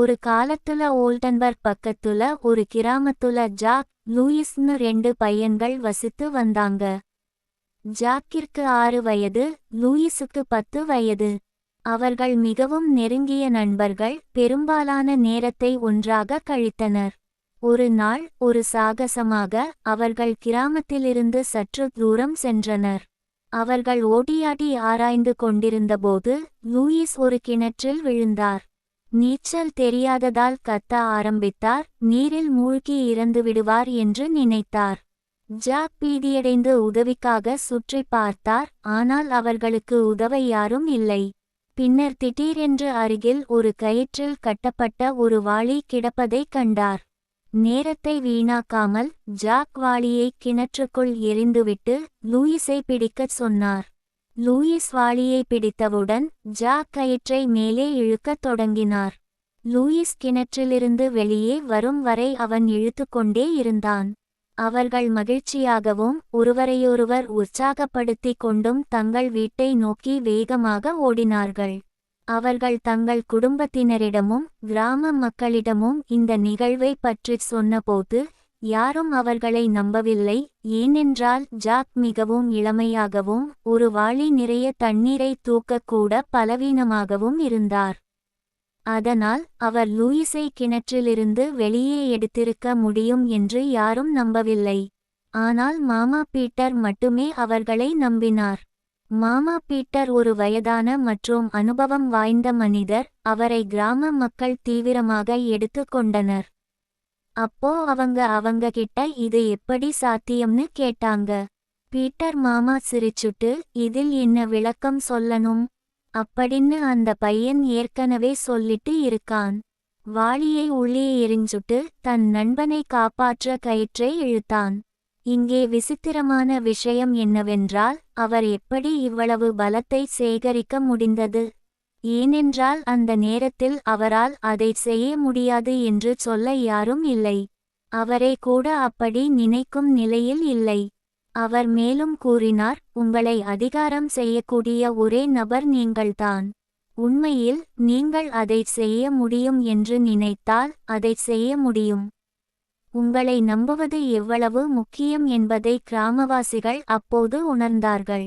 ஒரு காலத்துல ஓல்டன்பர்க் பக்கத்துல ஒரு கிராமத்துல ஜாக் லூயிஸ்னு ரெண்டு பையன்கள் வசித்து வந்தாங்க. ஜாக்கிற்கு ஆறு வயது லூயிஸுக்கு பத்து வயது. அவர்கள் மிகவும் நெருங்கிய நண்பர்கள் பெரும்பாலான நேரத்தை ஒன்றாக கழித்தனர். ஒரு நாள் ஒரு சாகசமாக அவர்கள் கிராமத்திலிருந்து சற்று தூரம் சென்றனர். அவர்கள் ஓடியாடி ஆராய்ந்து கொண்டிருந்தபோது லூயிஸ் ஒரு கிணற்றில் விழுந்தார். நீச்சல் தெரியாததால் கத்த ஆரம்பித்தார் நீரில் மூழ்கி இறந்து விடுவார் என்று நினைத்தார். ஜாக் பீதியடைந்து உதவிக்காக சுற்றி பார்த்தார் ஆனால் அவர்களுக்கு உதவ யாரும் இல்லை. பின்னர் திடீரென்று அருகில் ஒரு கயிற்றில் கட்டப்பட்ட ஒரு வாளி கிடப்பதைக் கண்டார். நேரத்தை வீணாக்காமல் ஜாக் வாளியை கிணற்றுக்குள் எறிந்துவிட்டு லூயிஸை பிடிக்கச் சொன்னார். லூயிஸ் வாளியை பிடித்தவுடன் ஜாக் கயிற்றை மேலே இழுக்கத் தொடங்கினார். லூயிஸ் கிணற்றிலிருந்து வெளியே வரும் வரை அவன் இழுத்துக்கொண்டே இருந்தான். அவர்கள் மகிழ்ச்சியாகவும் ஒருவரையொருவர் உற்சாகப்படுத்திக் கொண்டும் தங்கள் வீட்டை நோக்கி வேகமாக ஓடினார்கள். அவர்கள் தங்கள் குடும்பத்தினரிடமும் கிராம மக்களிடமும் இந்த நிகழ்வை பற்றிச் சொன்னபோது யாரும் அவர்களை நம்பவில்லை ஏனென்றால் ஜாக் மிகவும் இளமையாகவும் ஒரு வாளி நிறைய தண்ணீரை தூக்கக்கூட பலவீனமாகவும் இருந்தார். அதனால் அவர் லூயிஸை கிணற்றிலிருந்து வெளியே எடுத்திருக்க முடியும் என்று யாரும் நம்பவில்லை. ஆனால் மாமா பீட்டர் மட்டுமே அவர்களை நம்பினார். மாமா பீட்டர் ஒரு வயதான மற்றும் அனுபவம் வாய்ந்த மனிதர் அவரை கிராம மக்கள் தீவிரமாக எடுத்து கொண்டனர். அப்போ அவங்க அவங்க கிட்ட இது எப்படி சாத்தியம்னு கேட்டாங்க. பீட்டர் மாமா சிரிச்சுட்டு இதில் என்ன விளக்கம் சொல்லணும்? அப்படின்னு அந்த பையன் ஏற்கனவே சொல்லிட்டு இருக்கான். வாளியை உள்ளே எரிஞ்சுட்டு தன் நண்பனை காப்பாற்ற கயிற்றை இழுத்தான். இங்கே விசித்திரமான விஷயம் என்னவென்றால் அவர் எப்படி இவ்வளவு பலத்தை சேகரிக்க முடிந்தது? ஏனென்றால் அந்த நேரத்தில் அவரால் அதை செய்ய முடியாது என்று சொல்ல யாரும் இல்லை. அவரே கூட அப்படி நினைக்கும் நிலையில் இல்லை. அவர் மேலும் கூறினார் உங்களை அதிகாரம் செய்யக்கூடிய ஒரே நபர் நீங்கள்தான். உண்மையில் நீங்கள் அதை செய்ய முடியும் என்று நினைத்தால் அதை செய்ய முடியும். உங்களை நம்புவது எவ்வளவு முக்கியம் என்பதை கிராமவாசிகள் அப்போது உணர்ந்தார்கள்.